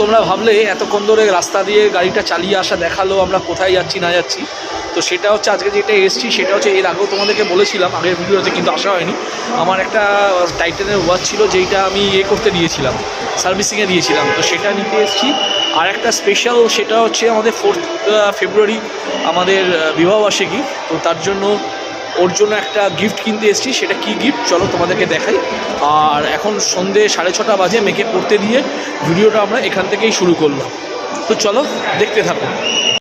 তোমরা ভাবলে, এতক্ষণ ধরে রাস্তা দিয়ে গাড়িটা চালিয়ে আসা দেখাল, আমরা কোথায় যাচ্ছি, না যাচ্ছি। তো সেটা হচ্ছে, আজকে যেটা এসছি, সেটা হচ্ছে, এর আগেও তোমাদেরকে বলেছিলাম, আগের ভিডিওতে কিন্তু আসা হয়নি। আমার একটা টাইটানের ওয়াচ ছিল, যেইটা আমি ইয়ে করতে দিয়েছিলাম, সার্ভিসিংয়ে দিয়েছিলাম। তো সেটা নিতে এসেছি। আর একটা স্পেশাল সেটা হচ্ছে আমাদের ফোর্থ ফেব্রুয়ারি আমাদের বিবাহবার্ষিকী। তো তার জন্য ওর জন্য একটা গিফট কিনতে এসেছি, সেটা কি গিফট চলো তোমাদেরকে দেখাই। আর এখন সন্ধে সাড়ে ছটা বাজে মেকে পড়তে দিয়ে ভিডিওটা আমরা এখান থেকেই শুরু করলাম। তো চলো দেখতে থাকো।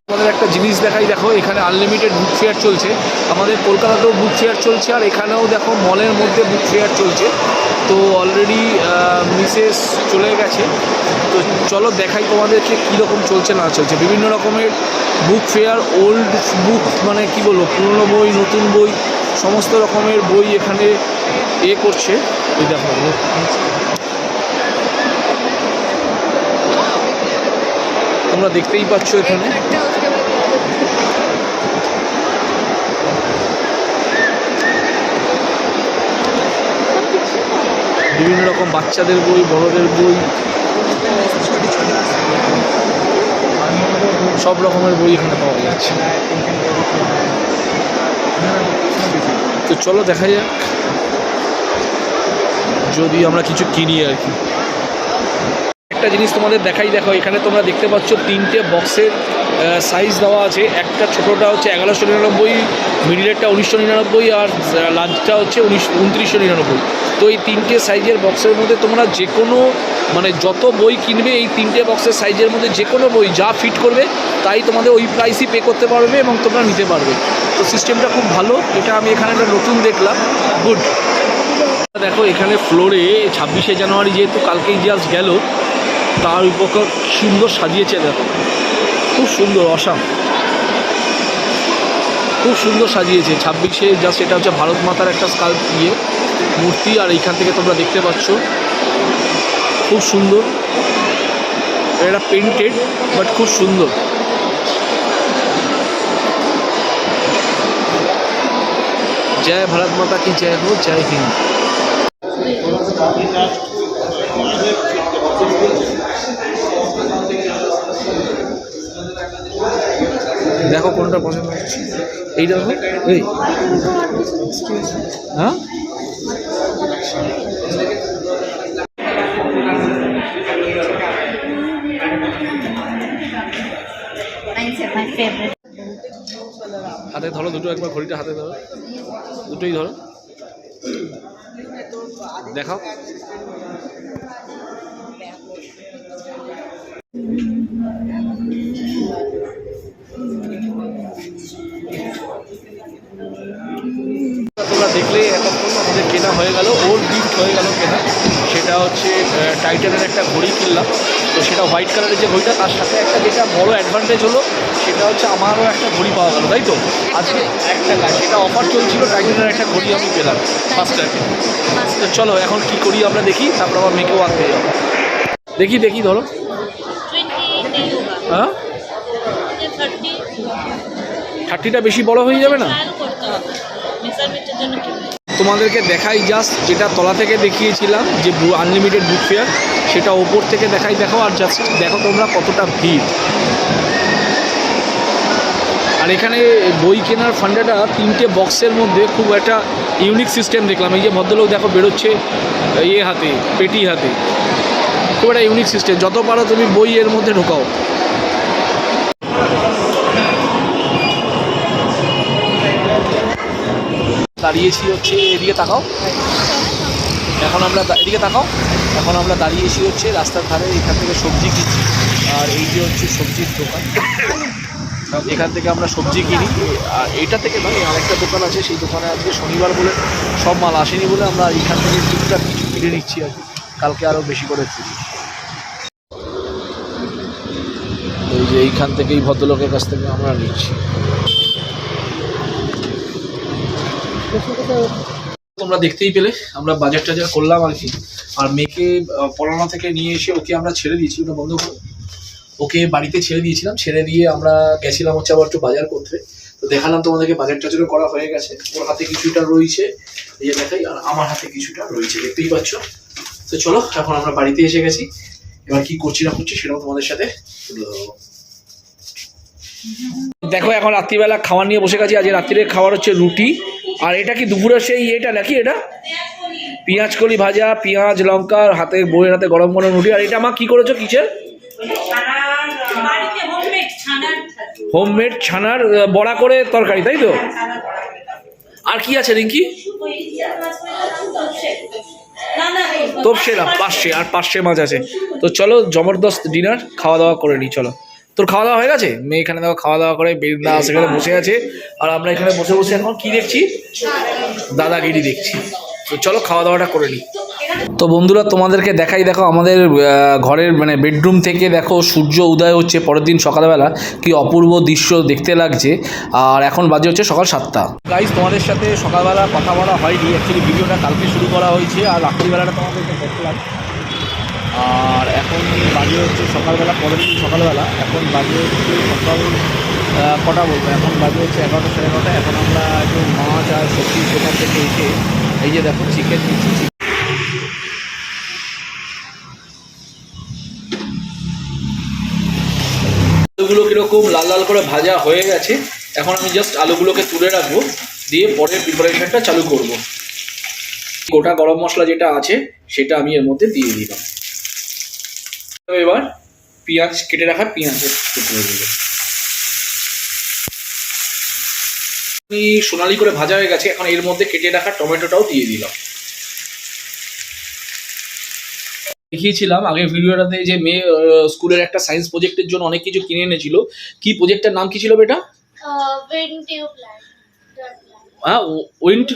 আমাদের একটা জিনিস দেখাই, দেখো, এখানে আনলিমিটেড বুক ফেয়ার চলছে। আমাদের কলকাতাতেও বুক ফেয়ার চলছে, আর এখানেও দেখো মলের মধ্যে বুক ফেয়ার চলছে। তো অলরেডি মিসেস চলে গেছে। তো চলো দেখাই তোমাদেরকে কীরকম চলছে না চলছে। বিভিন্ন রকমের বুক ফেয়ার ওল্ড বুক মানে কি বলব, পুরনো বই, নতুন বই, সমস্ত রকমের বই এখানে এ করছে। এই দেখো। তোমরা দেখতেই পাচ্ছ এখানে। বিভিন্ন রকম বাচ্চাদের বই, বড়দের বই সব রকমের বই এখানে পাওয়া যাচ্ছে। তো চলো দেখা যাক। যদি আমরা কিছু কিনি আর কি। একটা জিনিস তোমাদের দেখাই, দেখো, এখানে তোমরা দেখতে পাচ্ছ তিনটে বক্সের সাইজ দেওয়া আছে। একটা ছোটোটা হচ্ছে এগারোশো নিরানব্বই মিডিলেরটা উনিশশো নিরানব্বই, আর লাঞ্চটা হচ্ছে উনিশ উনত্রিশশো নিরানব্বই। তো এই তিনটে সাইজের বক্সের মধ্যে তোমরা যে কোনো মানে যত বই কিনবে, এই তিনটে বক্সের সাইজের মধ্যে যে কোনো বই যা ফিট করবে, তাই তোমাদের ওই প্রাইসই পে করতে পারবে এবং তোমরা নিতে পারবে। তো সিস্টেমটা খুব ভালো। এটা আমি এখানে একটা নতুন দেখলাম। গুড দেখো, এখানে ফ্লোরে ছাব্বিশে জানুয়ারি যেহেতু, কালকেই জাস্ট গেল তার উপকার সুন্দর সাজিয়েছে খুব সুন্দর, অসাম। খুব সুন্দর সাজিয়েছে। ছাব্বিশে জাস্ট এটা হচ্ছে ভারত মাতার একটা স্কাল ইয়ে মূর্তি, আর এইখান থেকে তোমরা দেখতে পাচ্ছ। খুব সুন্দর। এটা পেন্টেড বাট খুব সুন্দর। জয় ভারত মাতা কি জয় হো জয় হিন্দ। দেখো কোনটা পছন্দ হচ্ছে। দেখো, এই। হ্যাঁ. হাতে ধরো দুটো, একবার ঘড়িটা হাতে ধরো। দুটোই ধরো। দেখাও। দেখলে এতক্ষণ আমাদের কেনা হয়ে গেল ওর গিফট হয়ে গেল কেনা। সেটা হচ্ছে টাইটানের একটা ঘড়ি কিনলাম। তো সেটা হোয়াইট কালারের যে ঘড়িটা তার সাথে একটা যেটা বড় অ্যাডভান্টেজ হলো সেটা হচ্ছে আমারও একটা ঘড়ি পাওয়া গেল তাই তো? আজকে একটা টাকা সেটা অফার চলছিল টাইটানের একটা ঘড়ি আমি পেলাম ফার্স্ট টাইম চলো এখন কি করি আমরা দেখি তারপর আমার মেয়েকেও আনতে যাব। দেখি দেখি ধরো। হ্যাঁ? থার্টিটা বেশি বড় হয়ে যাবে না? তোমাদেরকে দেখাই জাস্ট যেটা তলা থেকে দেখিয়েছিলাম, যে আনলিমিটেড বুক ফেয়ার সেটা ওপর থেকে দেখাই, দেখো আর জাস্ট দেখো তোমরা কতটা ভিড়। আর এখানে বই কেনার ফান্ডাটা তিনটে বক্সের মধ্যে খুব একটা ইউনিক সিস্টেম দেখলাম। এই যে ভদ্রলোক দেখো বেরোচ্ছে ইয়ে হাতে, পেটি হাতে। খুব একটা ইউনিক সিস্টেম যত পারো তুমি বই এর মধ্যে ঢোকাও। দাঁড়িয়েছি হচ্ছে এদিকে তাকাও। এখন আমরা এদিকে তাকাও। এখন আমরা দাঁড়িয়েছি হচ্ছে রাস্তার ধারে, এখান থেকে সবজি কিনছি। আর এই যে হচ্ছে সবজির দোকান। এখান থেকে আমরা সবজি কিনি। আর এইটা থেকে নয়, আরেকটা দোকান আছে। সেই দোকানে আজকে শনিবার বলে সব মাল আসেনি বলে আমরা এখান থেকে টুকটাক কিছু কিনে নিচ্ছি আর। কালকে আরও বেশি করে কিনি। এই যে এইখান থেকেই ভদ্রলোকের কাছ থেকে আমরা নিচ্ছি। তোমরা দেখতেই পেলে, আমরা বাজার টাজার করলাম আর কি। আর মেয়েকে পড়ানো থেকে নিয়ে এসে ওকে আমরা ছেড়ে দিয়েছি, ওটা বন্ধ করো। ওকে বাড়িতে ছেড়ে দিয়েছিলাম, ছেড়ে দিয়ে আমরা গেছিলাম হচ্ছে আবার একটু বাজার করতে। তো দেখালাম তোমাদেরকে বাজার টাজারও করা হয়ে গেছে। ওর হাতে কিছুটা রয়েছে, এই যে দেখাই, আর আমার হাতে কিছুটা রয়েছে, দেখতেই পাচ্ছ? তো চলো, এখন আমরা বাড়িতে এসে গেছি। এবার কি করছি না করছি সেটাও তোমাদের সাথে তুলে ধরবো। দেখো এখন রাত্রিবেলা খাবার নিয়ে বসে গেছি। আজ রাত্রিরে খাবার হচ্ছে রুটি। আর এটা কি দুপুরের সেই এটা নাকি এটা? পেঁয়াজ কলি ভাজা পেঁয়াজ লঙ্কা হাতে বইয়ের হাতে গরম গরম রুটি। আর এটা মা কি করেছ কিসের? হোমমেড ছানার বড়া করে তরকারি তাই তো? আর কি আছে রিঙ্কি? তোপসে না পাঁচশে আর পাঁচশে মাছ আছে। তো চলো জবরদস্ত ডিনার খাওয়া দাওয়া করে নিই চলো। তোর খাওয়া দাওয়া হয়ে গেছে? মেয়ে এখানে দেখো খাওয়া দাওয়া করে, বেরিন্দা সেখানে বসে আছে। আর আমরা এখানে বসে বসে এখন কি দেখছি? দাদাগিরি দেখছি। তো চলো খাওয়া দাওয়াটা করে নিই তো বন্ধুরা, তোমাদেরকে দেখাই, দেখো আমাদের ঘরের মানে বেডরুম থেকে দেখো সূর্য উদয় হচ্ছে পরের দিন সকালবেলা। কি অপূর্ব দৃশ্য দেখতে লাগছে। আর এখন বাজে হচ্ছে সকাল সাতটা। গাইজ তোমাদের সাথে সকালবেলা কথা বলা হয়নি। অ্যাকচুয়ালি ভিডিওটা কালকে শুরু করা হয়েছে। আর রাত্রিবেলাটা তোমাদেরকে দেখলাম। আর এখন বাজে হচ্ছে সকালবেলা, পরের দিন সকালবেলা, এখন বাজে হচ্ছে সকাল কটা বলব? এখন বাজে হচ্ছে এগারোটা, সাড়ে এগারোটা। এখন আমরা একটু মাছ আর সবজি সেখান থেকে এসে, এই যে দেখো, চিকেন নিচ্ছি আলুগুলো কীরকম লাল লাল করে ভাজা হয়ে গেছে, এখন আমি জাস্ট আলুগুলোকে তুলে রাখব, দিয়ে পরের প্রিপারেশনটা চালু করব। গোটা গরম মশলা যেটা আছে, সেটা আমি এর মধ্যে দিয়ে দিলাম। এবার পেঁয়াজ কেটে রাখা পেঁয়াজের টুকরো দিলে সোনালি করে ভাজা হয়ে গেছে এখন এর মধ্যে কেটে রাখা টমেটোটাও দিয়ে দিলাম। দেখিয়েছিলাম আগের ভিডিওটাতে যে মেয়ে স্কুলের একটা সায়েন্স প্রজেক্টের জন্য অনেক কিছু কিনে এনেছিল। কি প্রজেক্টের নাম কি ছিল বেটা. হ্যাঁ উইন্ড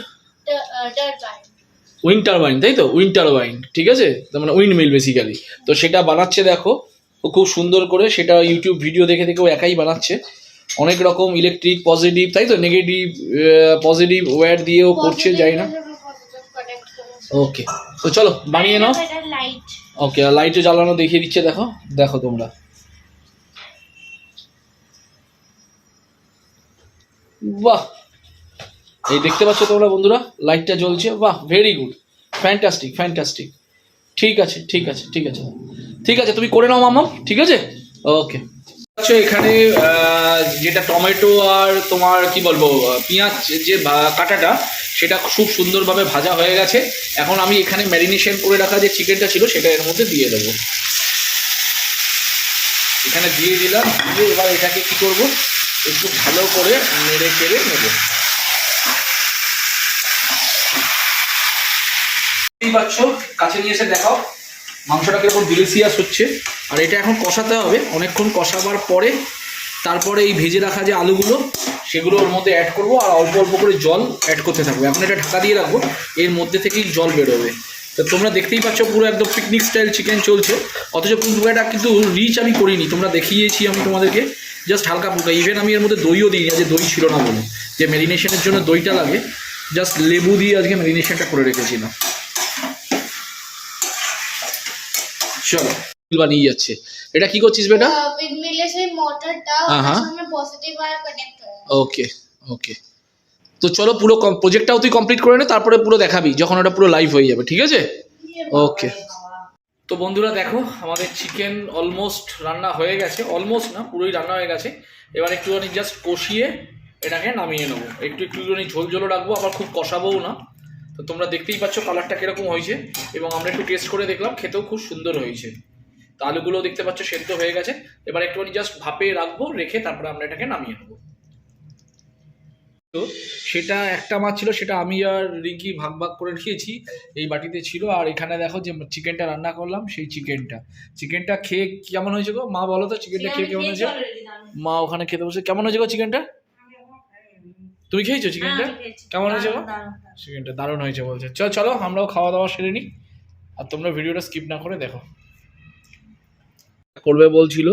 উইন্ড টারবাইন তাই তো? উইন্ড টারবাইন ঠিক আছে? তার মানে উইন্ড মিল বেসিক্যালি তো সেটা বানাচ্ছে দেখো ও খুব সুন্দর করে সেটা ইউটিউব ভিডিও দেখে দেখে ও একাই বানাচ্ছে। অনেক রকম ইলেকট্রিক পজিটিভ তাই তো? নেগেটিভ পজিটিভ ওয়্যার দিয়েও করছে যাই না। ওকে তো চলো বানিয়ে নাও। ওকে লাইটও জ্বালানো দেখিয়ে দিচ্ছে দেখো। দেখো তোমরা। বাহ! এই দেখতে পাচ্ছ তোমরা বন্ধুরা লাইটটা জ্বলছে, বাহ ভেরি গুড ফ্যান্টাস্টিক ফ্যান্টাস্টিক ঠিক আছে ঠিক আছে ঠিক আছে। ঠিক আছে, তুমি করে নাও মামাম ঠিক আছে? ওকে আচ্ছা এখানে যেটা টমেটো আর তোমার, কি বলব, পেঁয়াজ যে কাটাটা, সেটা খুব সুন্দরভাবে ভাজা হয়ে গেছে। এখন আমি এখানে ম্যারিনেশন করে রাখা যে চিকেনটা ছিল, সেটা এর মধ্যে দিয়ে দেবো। এখানে দিয়ে দিলাম, দিয়ে এবার এটাকে কি করব? একটু ভালো করে নেড়ে চেড়ে নেব। দেখতেই পাচ্ছ? কাছে নিয়ে এসে দেখাও। মাংসটা কীরকম ডিলিসিয়াস হচ্ছে। আর এটা এখন কষাতে হবে। অনেকক্ষণ কষাবার পরে তারপরে এই ভেজে রাখা যে আলুগুলো, সেগুলো ওর মধ্যে অ্যাড করব আর অল্প অল্প করে জল অ্যাড করতে থাকব। এখন এটা ঢাকা দিয়ে রাখব। এর মধ্যে থেকেই জল বেরোবে। তো তোমরা দেখতেই পাচ্ছ পুরো একদম পিকনিক স্টাইল চিকেন চলছে। অথচ পুরো কিন্তু রিচ আমি করিনি। তোমরা দেখিয়েছি আমি তোমাদেরকে। জাস্ট হালকা ফুলকা ইভেন আমি এর মধ্যে দইও দিই যে দই ছিল না বলে। যে ম্যারিনেশনের জন্য দইটা লাগে। জাস্ট লেবু দিয়ে আজকে ম্যারিনেশনটা করে রেখেছিলাম। চলো বানিয়ে যাচ্ছে। এটা কি করছিস বেটা? Uh, windmill সেই মোটরটা হ্যাঁ, হ্যাঁ। পজিটিভ আর কানেক্ট ওকে ওকে তো চলো পুরো প্রজেক্টটাও তুই কমপ্লিট করে নে তারপরে পুরো দেখাবি যখন ওটা পুরো লাইভ হয়ে যাবে ঠিক আছে? ওকে তো বন্ধুরা দেখো আমাদের চিকেন অলমোস্ট রান্না হয়ে গেছে অলমোস্ট না পুরোই রান্না হয়ে গেছে। এবার একটুখানি জাস্ট কষিয়ে এটাকে নামিয়ে নেব। একটু একটুখানি ঝোল ঝোলও রাখব আবার খুব কষাবোও না। তো তোমরা দেখতেই পাচ্ছ কালারটা কীরকম হয়েছে এবং আমরা একটু টেস্ট করে দেখলাম খেতেও খুব সুন্দর হয়েছে। তো আলুগুলো দেখতে পাচ্ছ সেদ্ধ হয়ে গেছে। এবার একটুখানি জাস্ট ভাপে রাখব রেখে তারপরে আমরা এটাকে নামিয়ে নেব। তো সেটা একটা মাছ ছিল সেটা আমি আর রিঙ্কি ভাগ ভাগ করে খেয়েছি এই বাটিতে ছিল। আর এখানে দেখো যে চিকেনটা রান্না করলাম সেই চিকেনটা চিকেনটা খেয়ে কেমন হয়েছে গো? মা বলো তো চিকেনটা খেয়ে কেমন হয়েছে? মা ওখানে খেতে বসে কেমন হয়েছে গো চিকেনটা তুমি খেয়েছো চিকেনটা কেমন হয়েছে গো চিকেনটা দারুণ হয়েছে বলছে। চল চলো আমরাও খাওয়া দাওয়া সেরে নিই আর তোমরা ভিডিওটা স্কিপ না করে দেখো। করবে বলছিল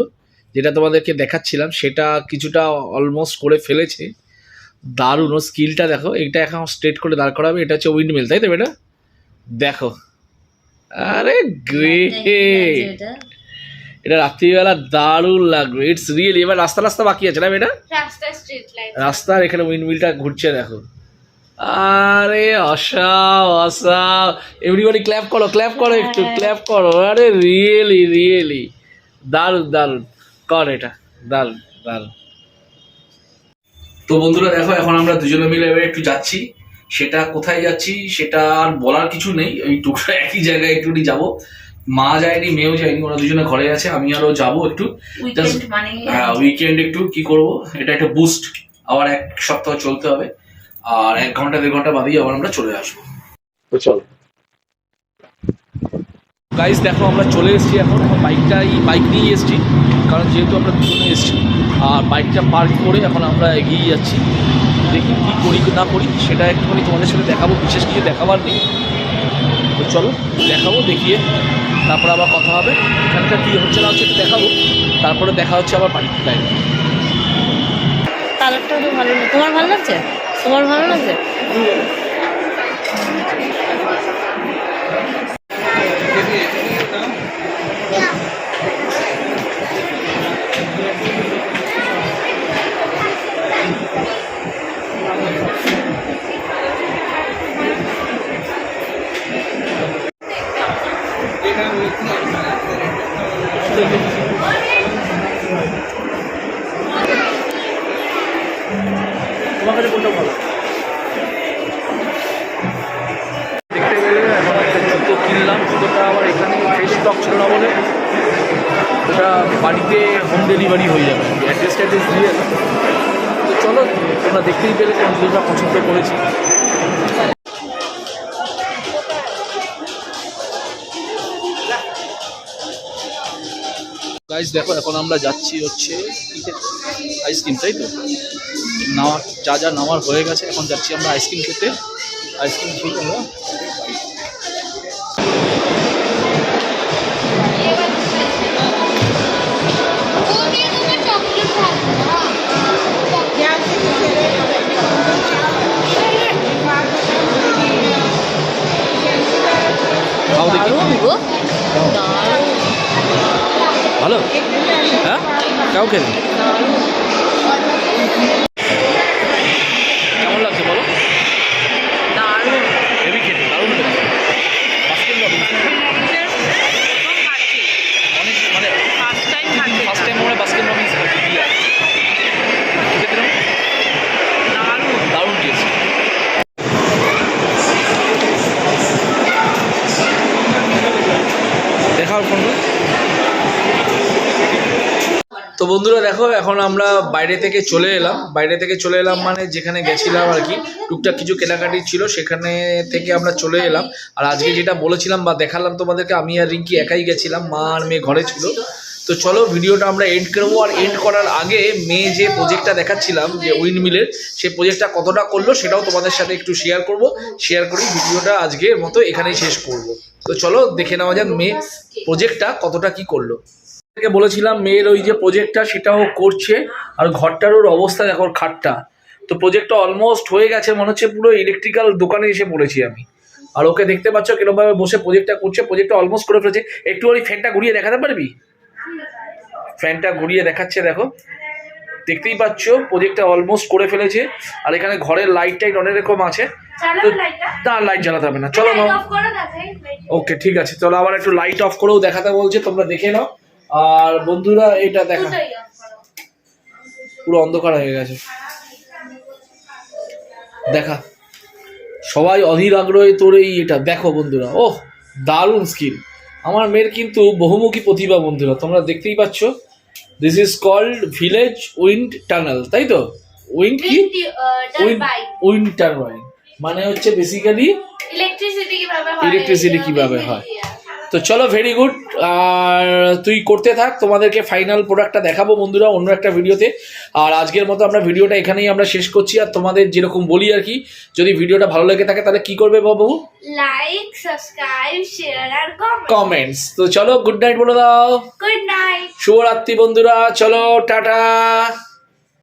যেটা তোমাদেরকে দেখাচ্ছিলাম সেটা কিছুটা অলমোস্ট করে ফেলেছে। দারুণ ও স্কিলটা দেখো। এটা এখন স্ট্রেট করে দাঁড় করাবে। এটা হচ্ছে উইন্ড মিল তাই তো এটা দেখো। আরে গ্রেট এটা রাত্রিবেলা দারুণ লাগবে। ইটস রিয়েলি এবার রাস্তা রাস্তা বাকি আছে না এটা রাস্তার এখানে উইন্ড মিলটা ঘুরছে দেখো। আরে অসাম অসাম এভরিবডি ক্ল্যাপ করো ক্ল্যাপ করো একটু ক্ল্যাপ করো। আরে রিয়েলি রিয়েলি দারুণ দারুণ। কর এটা। দারুণ দারুণ। তো বন্ধুরা দেখো এখন আমরা দুজনে মিলে এবার একটু যাচ্ছি। সেটা কোথায় যাচ্ছি সেটা আর বলার কিছু নেই। ওই টুকরা একই জায়গায় একটুখানি যাব। মা যায়নি মেয়েও যায়নি ওরা দুজনে ঘরে আছে আমি আরও যাব একটু। উইকেন্ড হ্যাঁ উইকেন্ড একটু কি করব এটা একটা বুস্ট আবার এক সপ্তাহ চলতে হবে আর এক ঘণ্টা দেড় ঘণ্টা বাদেই আবার আমরা চলে আসব। তো চলো। গাইস দেখো আমরা চলে এসেছি এখন এখন বাইকটাই বাইক নিয়েই এসেছি কারণ যেহেতু আমরা দুজনে এসেছি আর বাইকটা পার্ক করে এখন আমরা এগিয়ে যাচ্ছি। দেখি কী করি না করি সেটা একটুখানি তোমাদের সাথে দেখাবো বিশেষ কিছু দেখাবার নেই। তো চলো, দেখাবো, দেখিয়ে তারপরে আবার কথা হবে। এখানকার কী হচ্ছে না হচ্ছে দেখাবো। তারপরে দেখা হচ্ছে আবার বাড়িতে তাই। কালারটা তো ভালো তোমার ভালো লাগছে? তোমার ভালো লাগছে? তোমার কোনটা ভালো? দেখতে গেলে এখন একটা জুতো কিনলাম জুতোটা আবার এখানে ফ্রেশ স্টক ছিল না বলে ওটা বাড়িতে হোম ডেলিভারি হয়ে যাবে। অ্যাড্রেস ট্যাড্রেস দিয়ে তো চলো, তোমরা দেখতেই পেলে কোন জুতোটা পছন্দ করেছি। গাইজ দেখো, এখন আমরা যাচ্ছি হচ্ছে আইসক্রিম তাই তো? নেওয়া যা যা নেওয়ার হয়ে গেছে এখন যাচ্ছি আমরা আইসক্রিম খেতে। আইসক্রিম খেয়ে আমরা দেখি। ভালো? হ্যাঁ? কাউ খেলে কেমন লাগছে বলো? হেভি খেতে, দারুণ লেগেছে অনেক মানে ফার্স্ট টাইম ফার্স্ট টাইম আমরা বাস্কেট রবিন্স দারুণ টেস্ট দেখাও ফোন তো বন্ধুরা দেখো, এখন আমরা বাইরে থেকে চলে এলাম। বাইরে থেকে চলে এলাম মানে যেখানে গেছিলাম আর কি, টুকটাক কিছু কেনাকাটি ছিল, সেখানে থেকে আমরা চলে এলাম। আর আজকে যেটা বলেছিলাম বা দেখালাম তোমাদেরকে, আমি আর রিঙ্কি একাই গেছিলাম, মা আর মেয়ে ঘরে ছিল। তো চলো, ভিডিওটা আমরা এন্ড করব। আর এন্ড করার আগে মেয়ে যে প্রজেক্টটা দেখাচ্ছিলাম, যে উইন্ড মিলের সেই প্রজেক্টটা কতটা করল সেটাও তোমাদের সাথে একটু শেয়ার করব। শেয়ার করি ভিডিওটা আজকের মতো এখানেই শেষ করব। তো চলো, দেখে নেওয়া যাক মেয়ে প্রজেক্টটা কতটা কি করল। থেকে বলেছিলাম মেয়ের ওই যে প্রজেক্টটা সেটাও করছে আর ঘরটার ওর অবস্থা দেখো খাটটা। তো প্রজেক্টটা অলমোস্ট হয়ে গেছে মনে হচ্ছে পুরো ইলেকট্রিক্যাল দোকানে এসে পড়েছি আমি। আর ওকে দেখতে পাচ্ছ কিরকমভাবে বসে প্রজেক্টটা করছে প্রজেক্টটা অলমোস্ট করে ফেলেছে। একটু ওই ফ্যানটা ঘুরিয়ে দেখাতে পারবি? ফ্যানটা ঘুরিয়ে দেখাচ্ছে দেখো। দেখতেই পাচ্ছ প্রজেক্টটা অলমোস্ট করে ফেলেছে। আর এখানে ঘরের লাইট টাইট অনেক রকম আছে। তো না লাইট জ্বালাতে হবে না। চলো মা ওকে ঠিক আছে। চলো আবার একটু লাইট অফ করেও দেখাতে বলছে তোমরা দেখে নাও। আর বন্ধুরা এটা দেখা। পুরো অন্ধকার হয়ে গেছে। দেখা। সবাই অধীর আগ্রহে তোর এই এটা। দেখো বন্ধুরা ওহ দারুণ স্কিল আমার মেয়ের কিন্তু বহুমুখী প্রতিভা বন্ধুরা তোমরা দেখতেই পাচ্ছ। This is called village wind tunnel তাই তো? উইন্ড কি? উইন্ড টারবাইন মানে হচ্ছে বেসিক্যালি ইলেকট্রিসিটি কীভাবে হয়? Electricity কীভাবে হয়। তো চলো ভেরি গুড আর তুই করতে থাক তোমাদেরকে ফাইনাল প্রোডাক্টটা দেখাবো বন্ধুরা অন্য একটা ভিডিওতে। আর আজকের মতো আমরা ভিডিওটা এখানেই আমরা শেষ করছি। আর তোমাদের যেরকম বলি আর কি যদি ভিডিওটা ভালো লেগে থাকে তাহলে কি করবে বাবু? লাইক সাবস্ক্রাইব শেয়ার আর কমেন্ট কমেন্টস তো চলো গুড নাইট বলে দাও। গুড নাইট শুভরাত্রি বন্ধুরা চলো টাটা।